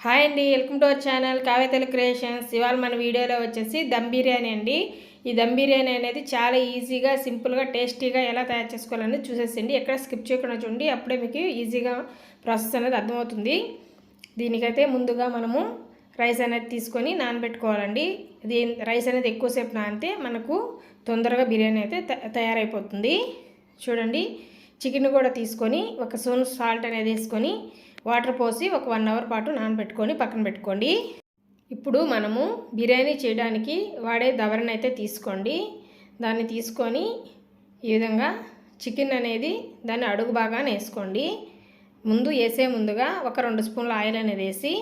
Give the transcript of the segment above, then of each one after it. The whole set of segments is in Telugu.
హాయ్ అండి welcome to our channel Kavetala creations. ఇవాళ మన వీడియోలో వచ్చేసి దమ్ బిర్యానీ అండి. ఈ దమ్ బిర్యానీ అనేది చాలా ఈజీగా సింపుల్గా టేస్టీగా ఎలా తయారు చేసుకోవాలని చూసేసండి ఎక్కడ స్కిప్ చేయకుండా చూడండి అప్పుడే మీకు ఈజీగా ప్రాసెస్ అనేది అర్థమవుతుంది. దీనికైతే ముందుగా మనము రైస్ అనేది తీసుకొని నానబెట్టుకోవాలండి. ఇది రైస్ అనేది ఎక్కువసేపు నానితే మనకు తొందరగా బిర్యానీ అయితే త- తయారైపోతుంది. చూడండి చికెన్ కూడా తీసుకొని ఒక స్పూన్ సాల్ట్ అనేది వేసుకొని వాటర్ పోసి ఒక వన్ అవర్ పాటు నానబెట్టుకొని పక్కన పెట్టుకోండి. ఇప్పుడు మనము బిర్యానీ చేయడానికి వాడే దవరని అయితే తీసుకోండి. దాన్ని తీసుకొని ఈ విధంగా చికెన్ అనేది దాన్ని అడుగు బాగానే వేసుకోండి. ముందు వేసే ముందుగా ఒక రెండు స్పూన్ల ఆయిల్ అనేది వేసి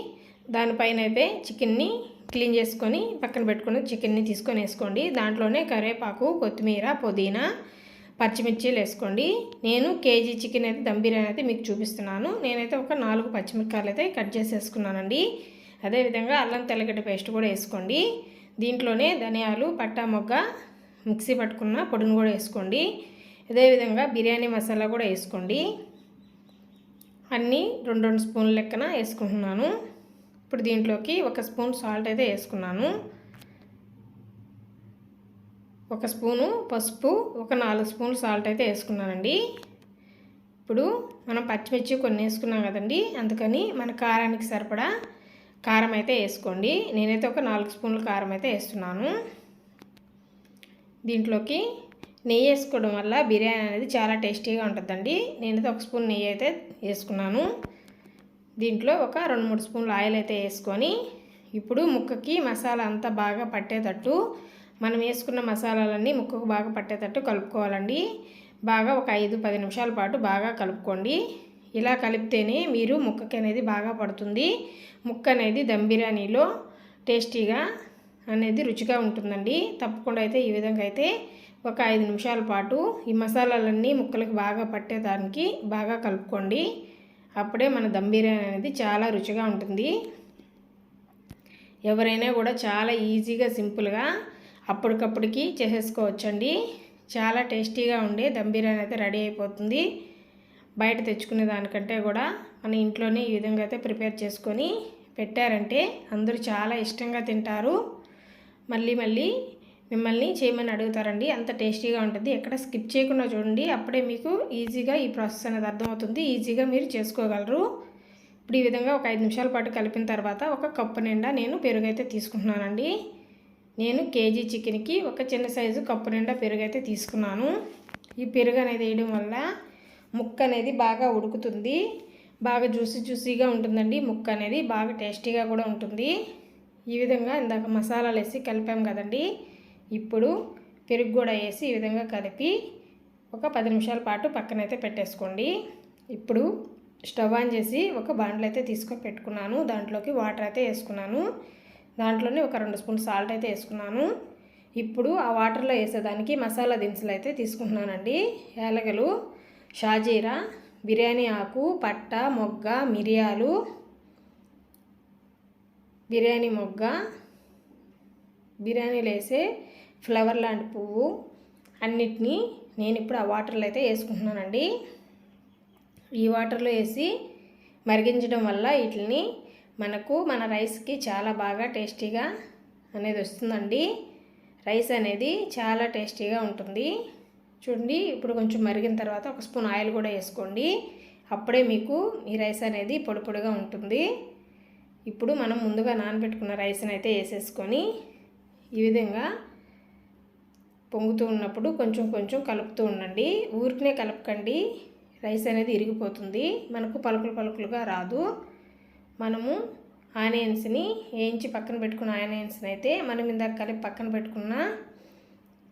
దానిపైన అయితే చికెన్ని క్లీన్ చేసుకొని పక్కన పెట్టుకుని చికెన్ని తీసుకొని వేసుకోండి. దాంట్లోనే కరివేపాకు కొత్తిమీర పుదీనా పచ్చిమిర్చీలు వేసుకోండి నేను కేజీ చికెన్ అయితే దమ్ బిర్యానీ అయితే మీకు చూపిస్తున్నాను. నేనైతే ఒక నాలుగు పచ్చిమిరకాయలు అయితే కట్ చేసి వేసుకున్నానండి అదేవిధంగా అల్లం తెల్లగడ్డ పేస్ట్ కూడా వేసుకోండి. దీంట్లోనే ధనియాలు పట్టా మొగ్గ మిక్సీ పట్టుకున్న పొడిని కూడా వేసుకోండి. అదేవిధంగా బిర్యానీ మసాలా కూడా వేసుకోండి. అన్నీ రెండు రెండు స్పూన్ల లెక్కన వేసుకుంటున్నాను. ఇప్పుడు దీంట్లోకి ఒక స్పూన్ సాల్ట్ అయితే వేసుకున్నాను. ఒక స్పూను పసుపు ఒక నాలుగు స్పూన్లు సాల్ట్ అయితే వేసుకున్నానండి. ఇప్పుడు మనం పచ్చిమిర్చి కొన్ని వేసుకున్నాం కదండి అందుకని మన కారానికి సరిపడా కారం అయితే వేసుకోండి. నేనైతే ఒక నాలుగు స్పూన్లు కారం అయితే వేస్తున్నాను. దీంట్లోకి నెయ్యి వేసుకోవడం వల్ల బిర్యానీ అనేది చాలా టేస్టీగా ఉంటుందండి. నేనైతే ఒక స్పూన్ నెయ్యి అయితే వేసుకున్నాను. దీంట్లో ఒక రెండు మూడు స్పూన్లు ఆయిల్ అయితే వేసుకొని ఇప్పుడు ముక్కకి మసాలా అంతా బాగా పట్టేటట్టు మనం వేసుకున్న మసాలాలన్నీ ముక్కకు బాగా పట్టేటట్టు కలుపుకోవాలండి. బాగా ఒక ఐదు పది నిమిషాల పాటు బాగా కలుపుకోండి. ఇలా కలిపితేనే మీరు ముక్కకి అనేది బాగా పడుతుంది. ముక్క అనేది దమ్ బిర్యానీలో టేస్టీగా అనేది రుచిగా ఉంటుందండి. తప్పకుండా అయితే ఈ విధంగా అయితే ఒక ఐదు నిమిషాల పాటు ఈ మసాలాలన్నీ ముక్కలకు బాగా పట్టేదానికి బాగా కలుపుకోండి. అప్పుడే మన దమ్ బిర్యానీ అనేది చాలా రుచిగా ఉంటుంది. ఎవరైనా కూడా చాలా ఈజీగా సింపుల్గా అప్పటికప్పటికి చేసేసుకోవచ్చండి. చాలా టేస్టీగా ఉండే దమ్ బిర్యానీ అయితే రెడీ అయిపోతుంది. బయట తెచ్చుకునే దానికంటే కూడా మన ఇంట్లోనే ఈ విధంగా అయితే ప్రిపేర్ చేసుకొని పెట్టారంటే అందరూ చాలా ఇష్టంగా తింటారు. మళ్ళీ మళ్ళీ మిమ్మల్ని చేయమని అడుగుతారండి. అంత టేస్టీగా ఉంటుంది. ఎక్కడ స్కిప్ చేయకుండా చూడండి. అప్పుడే మీకు ఈజీగా ఈ ప్రాసెస్ అనేది అర్థమవుతుంది. ఈజీగా మీరు చేసుకోగలరు. ఇప్పుడు ఈ విధంగా ఒక ఐదు నిమిషాల పాటు కలిపిన తర్వాత ఒక కప్పు నిండా నేను పెరుగు అయితే తీసుకుంటున్నానండి. నేను కేజీ చికెన్కి ఒక చిన్న సైజు కప్పు నిండా పెరుగు అయితే తీసుకున్నాను. ఈ పెరుగు అనేది వేయడం వల్ల ముక్క అనేది బాగా ఉడుకుతుంది. బాగా జ్యూసీ జ్యూసీగా ఉంటుందండి. ముక్క అనేది బాగా టేస్టీగా కూడా ఉంటుంది. ఈ విధంగా ఇందాక మసాలాలు వేసి కలిపాం కదండి. ఇప్పుడు పెరుగు కూడా వేసి ఈ విధంగా కలిపి ఒక పది నిమిషాల పాటు పక్కనైతే పెట్టేసుకోండి. ఇప్పుడు స్టవ్ ఆన్ చేసి ఒక బాండ్లు అయితే తీసుకొని పెట్టుకున్నాను. దాంట్లోకి వాటర్ అయితే వేసుకున్నాను. దాంట్లోనే ఒక రెండు స్పూన్ సాల్ట్ అయితే వేసుకున్నాను. ఇప్పుడు ఆ వాటర్లో వేసేదానికి మసాలా దినుసులు అయితే తీసుకుంటున్నానండి. ఏలగలు షాజీరా బిర్యానీ ఆకు పట్ట మొగ్గ మిరియాలు బిర్యానీ మొగ్గ బిర్యానీలో వేసే ఫ్లవర్ లాంటి పువ్వు అన్నిటినీ నేను ఇప్పుడు ఆ వాటర్లో అయితే వేసుకుంటున్నానండి. ఈ వాటర్లో వేసి మరిగించడం వల్ల వీటిని మనకు మన రైస్కి చాలా బాగా టేస్టీగా అనేది వస్తుందండి. రైస్ అనేది చాలా టేస్టీగా ఉంటుంది. చూడండి ఇప్పుడు కొంచెం మరిగిన తర్వాత ఒక స్పూన్ ఆయిల్ కూడా వేసుకోండి. అప్పుడే మీకు ఈ రైస్ అనేది పొడి పొడిగా ఉంటుంది. ఇప్పుడు మనం ముందుగా నానబెట్టుకున్న రైస్ని అయితే వేసేసుకొని ఈ విధంగా పొంగుతూ ఉన్నప్పుడు కొంచెం కొంచెం కలుపుతూ ఉండండి. ఊరికనే కలపకండి. రైస్ అనేది ఇరిగిపోతుంది. మనకు పలుకులు పలుకులుగా రాదు. మనము ఆనియన్స్ని వేయించి పక్కన పెట్టుకున్న ఆనియన్స్ని అయితే మనం ఇందాక కలిపి పక్కన పెట్టుకున్న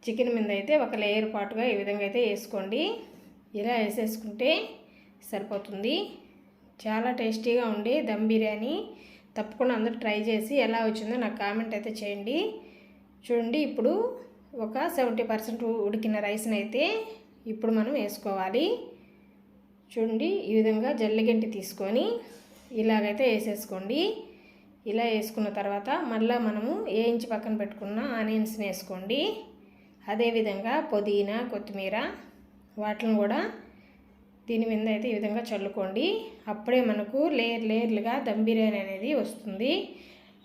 చికెన్ మీద అయితే ఒక లేయర్ పాటుగా ఈ విధంగా అయితే వేసుకోండి. ఇలా వేసేసుకుంటే సరిపోతుంది. చాలా టేస్టీగా ఉండే దమ్ బిర్యానీ. తప్పకుండా అందరూ ట్రై చేసి ఎలా వచ్చిందో నాకు కామెంట్ అయితే చేయండి. చూడండి ఇప్పుడు ఒక సెవెంటీ పర్సెంట్ ఉడికిన రైస్ని అయితే ఇప్పుడు మనం వేసుకోవాలి. చూడండి ఈ విధంగా జల్లిగంటి తీసుకొని ఇలాగైతే వేసేసుకోండి. ఇలా వేసుకున్న తర్వాత మళ్ళీ మనము వేయించి పక్కన పెట్టుకున్న ఆనియన్స్ని వేసుకోండి. అదేవిధంగా పుదీనా కొత్తిమీర వాటిని కూడా దీని మీద అయితే ఈ విధంగా చల్లుకోండి. అప్పుడే మనకు లేయర్ లేయర్లుగా దమ్ బిర్యానీ అనేది వస్తుంది.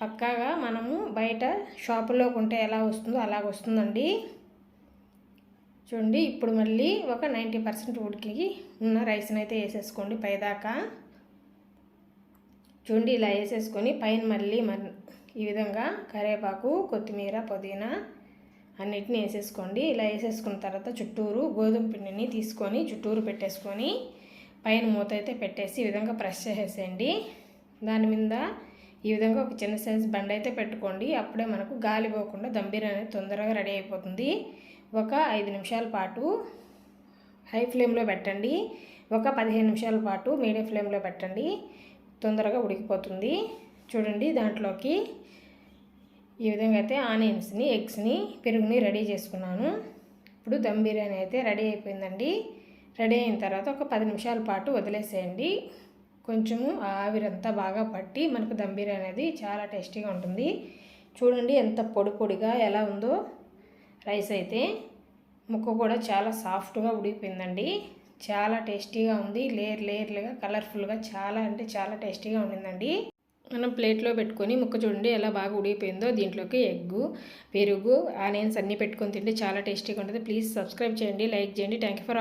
పక్కాగా మనము బయట షాపులో కొంటే ఎలా వస్తుందో అలాగ వస్తుందండి. చూడండి ఇప్పుడు మళ్ళీ ఒక నైంటీ పర్సెంట్ ఉడికి ఉన్న రైస్ని అయితే వేసేసుకోండి పైదాకా. చుండి ఇలా వేసేసుకొని పైన మళ్ళీ మన ఈ విధంగా కరివేపాకు కొత్తిమీర పుదీనా అన్నిటిని వేసేసుకోండి. ఇలా వేసేసుకున్న తర్వాత చుట్టూరు గోధుమ పిండిని తీసుకొని చుట్టూరు పెట్టేసుకొని పైన మూత అయితే పెట్టేసి ఈ విధంగా ప్రెస్ చేసేసేయండి. దాని మీద ఈ విధంగా ఒక చిన్న సైజ్ బండ అయితే పెట్టుకోండి. అప్పుడే మనకు గాలి పోకుండా దమ్ బిర్యానీ తొందరగా రెడీ అయిపోతుంది. ఒక ఐదు నిమిషాల పాటు హై ఫ్లేమ్లో పెట్టండి. ఒక పదిహేను నిమిషాల పాటు మీడియం ఫ్లేమ్లో పెట్టండి. తొందరగా ఉడికిపోతుంది. చూడండి దాంట్లోకి ఈ విధంగా అయితే ఆనియన్స్ని ఎగ్స్ని పెరుగుని రెడీ చేసుకున్నాను. ఇప్పుడు దమ్ బిర్యానీ అయితే రెడీ అయిపోయిందండి. రెడీ అయిన తర్వాత ఒక పది నిమిషాల పాటు వదిలేసేయండి. కొంచెము ఆవిరంతా బాగా పట్టి మనకు దమ్ బిర్యానీ అనేది చాలా టేస్టీగా ఉంటుంది. చూడండి ఎంత పొడి పొడిగా ఎలా ఉందో రైస్ అయితే. ముక్క కూడా చాలా సాఫ్ట్గా ఉడికిపోయిందండి. చాలా టేస్టీగా ఉంది. లేయర్ లేయర్లుగా కలర్ఫుల్గా చాలా అంటే చాలా టేస్టీగా ఉండిందండి. మనం ప్లేట్లో పెట్టుకొని ముక్క చూడండి ఎలా బాగా ఉడిగిపోయిందో దీంట్లోకి ఎగ్గు పెరుగు ఆనియన్స్ అన్నీ పెట్టుకొని తింటే చాలా టేస్టీగా ఉంటుంది. ప్లీజ్ సబ్స్క్రైబ్ చేయండి లైక్ చేయండి. Thank you for